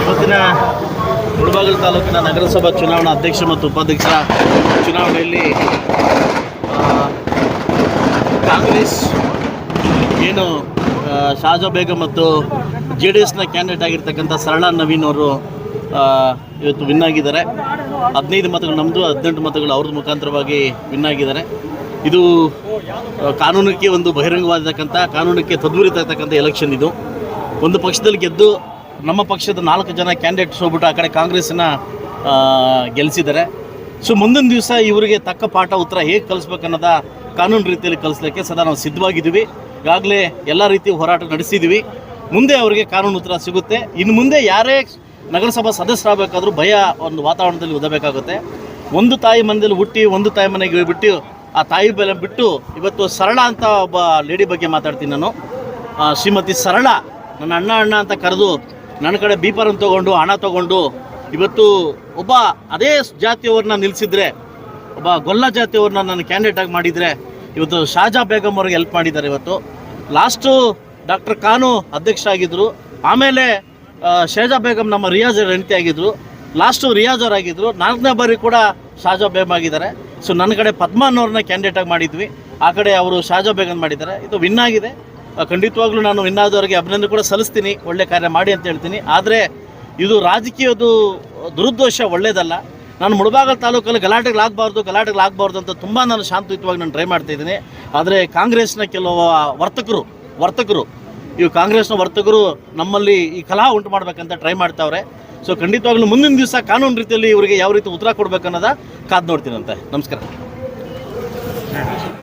ಇವತ್ತಿನ ಮುಳಬಾಗಿಲು ತಾಲೂಕಿನ ನಗರಸಭಾ ಚುನಾವಣಾ ಅಧ್ಯಕ್ಷ ಮತ್ತು ಉಪಾಧ್ಯಕ್ಷರ ಚುನಾವಣೆಯಲ್ಲಿ ಕಾಂಗ್ರೆಸ್ ಏನು ಶಾಜಾ ಬೇಗಂ ಮತ್ತು ಜೆ ಡಿ ಎಸ್ನ ಕ್ಯಾಂಡಿಡೇಟ್ ಆಗಿರ್ತಕ್ಕಂಥ ಸರಳಾ ನವೀನ್ ಅವರು ಇವತ್ತು ವಿನ್ ಆಗಿದ್ದಾರೆ. ಹದಿನೈದು ಮತಗಳು ನಮ್ಮದು ಹದಿನೆಂಟು ಮತಗಳು ಅವ್ರದ್ದು ಮುಖಾಂತರವಾಗಿ ವಿನ್ ಆಗಿದ್ದಾರೆ. ಇದು ಕಾನೂನಕ್ಕೆ ಒಂದು ಬಹಿರಂಗವಾಗಿರ್ತಕ್ಕಂಥ ಕಾನೂನಕ್ಕೆ ತದ್ವಿರಿತಕ್ಕಂಥ ಎಲೆಕ್ಷನ್ ಇದು. ಒಂದು ಪಕ್ಷದಲ್ಲಿ ಗೆದ್ದು ನಮ್ಮ ಪಕ್ಷದ ನಾಲ್ಕು ಜನ ಕ್ಯಾಂಡಿಡೇಟ್ಸ್ ಹೋಗ್ಬಿಟ್ಟು ಆ ಕಡೆ ಕಾಂಗ್ರೆಸ್ನ ಗೆಲ್ಲಿಸಿದ್ದಾರೆ ಸೊ ಮುಂದಿನ ದಿವಸ ಇವರಿಗೆ ತಕ್ಕ ಪಾಠ ಉತ್ತರ ಹೇಗೆ ಕಲಿಸ್ಬೇಕನ್ನೋದ ಕಾನೂನು ರೀತಿಯಲ್ಲಿ ಕಲಿಸ್ಲಿಕ್ಕೆ ಸದಾ ನಾವು ಸಿದ್ಧವಾಗಿದ್ದೀವಿ. ಈಗಾಗಲೇ ಎಲ್ಲ ರೀತಿ ಹೋರಾಟ ನಡೆಸಿದ್ದೀವಿ. ಮುಂದೆ ಅವರಿಗೆ ಕಾನೂನು ಉತ್ತರ ಸಿಗುತ್ತೆ. ಇನ್ನು ಮುಂದೆ ಯಾರೇ ನಗರಸಭಾ ಸದಸ್ಯರಾಗಬೇಕಾದ್ರೂ ಭಯ ಒಂದು ವಾತಾವರಣದಲ್ಲಿ ಓದಬೇಕಾಗುತ್ತೆ ಒಂದು ತಾಯಿ ಮನೆಯಲ್ಲಿ ಹುಟ್ಟಿ, ಒಂದು ತಾಯಿ ಮನೆಗೆ ಬಿಟ್ಟು ಆ ತಾಯಿ ಬೆಲೆ ಬಿಟ್ಟು ಇವತ್ತು ಸರಳ ಅಂತ ಒಬ್ಬ ಲೇಡಿ ಬಗ್ಗೆ ಮಾತಾಡ್ತೀನಿ ನಾನು. ಶ್ರೀಮತಿ ಸರಳ, ನನ್ನ ಅಣ್ಣ ಅಣ್ಣ ಅಂತ ಕರೆದು ನನ್ನ ಕಡೆ ಬೀಪರನ್ನು ತೊಗೊಂಡು, ಹಣ ತೊಗೊಂಡು ಇವತ್ತು ಒಬ್ಬ ಅದೇ ಜಾತಿಯವ್ರನ್ನ ನಿಲ್ಲಿಸಿದ್ರೆ ಒಬ್ಬ ಗೊಲ್ಲ ಜಾತಿಯವ್ರನ್ನ ನನ್ನ ಕ್ಯಾಂಡಿಡೇಟ್ ಆಗಿ ಮಾಡಿದರೆ ಇವತ್ತು ಶಾಜಾ ಬೇಗಂ ಅವ್ರಿಗೆ ಹೆಲ್ಪ್ ಮಾಡಿದ್ದಾರೆ ಇವತ್ತು. ಲಾಸ್ಟು ಡಾಕ್ಟರ್ ಖಾನು ಅಧ್ಯಕ್ಷ ಆಗಿದ್ದರು ಆಮೇಲೆ ಶೇಜಾ ಬೇಗಂ ನಮ್ಮ ರಿಯಾಜರ್ ಹೆಂಡತಿ ಆಗಿದ್ದರು ಲಾಸ್ಟು ರಿಯಾಜ್ ಅವ್ರು ಆಗಿದ್ದರು ನಾಲ್ಕನೇ ಬಾರಿ ಕೂಡ ಶಾಜಾ ಬೇಗಮ್ ಆಗಿದ್ದಾರೆ. ಸೊ ನನ್ನ ಕಡೆ ಪದ್ಮ ಅನ್ನೋರನ್ನ ಕ್ಯಾಂಡಿಡೇಟ್ ಆಗಿ ಮಾಡಿದ್ವಿ. ಆ ಕಡೆ ಅವರು ಶಾಜಾ ಬೇಗನ್ ಮಾಡಿದ್ದಾರೆ. ಇದು ವಿನ್ ಆಗಿದೆ. ಖಂಡಿತವಾಗ್ಲೂ ನಾನು ವಿನ್ ಆದವರಿಗೆ ಅಭಿನಂದನೆ ಕೂಡ ಸಲ್ಲಿಸ್ತೀನಿ. ಒಳ್ಳೆ ಕಾರ್ಯ ಮಾಡಿ ಅಂತ ಹೇಳ್ತೀನಿ. ಆದರೆ ಇದು ರಾಜಕೀಯದು ದುರುದ್ದೇಶ ಒಳ್ಳೇದಲ್ಲ. ನಾನು ಮುಳಬಾಗಲ್ ತಾಲೂಕಲ್ಲಿ ಗಲಾಟೆಗಳಾಗಬಾರ್ದು ಗಲಾಟೆಗಳಾಗಬಾರ್ದು ಅಂತ ತುಂಬ ನಾನು ಶಾಂತಯುತವಾಗಿ ನಾನು ಟ್ರೈ ಮಾಡ್ತಾ ಇದ್ದೀನಿ. ಆದರೆ ಕಾಂಗ್ರೆಸ್ನ ಕೆಲವು ವರ್ತಕರು ವರ್ತಕರು, ಇವು ಕಾಂಗ್ರೆಸ್ನ ವರ್ತಕರು ನಮ್ಮಲ್ಲಿ ಈ ಕಲಹ ಉಂಟು ಮಾಡಬೇಕಂತ ಟ್ರೈ ಮಾಡ್ತಾವ್ರೆ. ಸೊ ಖಂಡಿತವಾಗ್ಲೂ ಮುಂದಿನ ದಿವಸ ಕಾನೂನು ರೀತಿಯಲ್ಲಿ ಇವರಿಗೆ ಯಾವ ರೀತಿ ಉತ್ತರ ಕೊಡ್ಬೇಕನ್ನೋದ ಕಾದು ನೋಡ್ತೀನಂತೆ. ನಮಸ್ಕಾರ.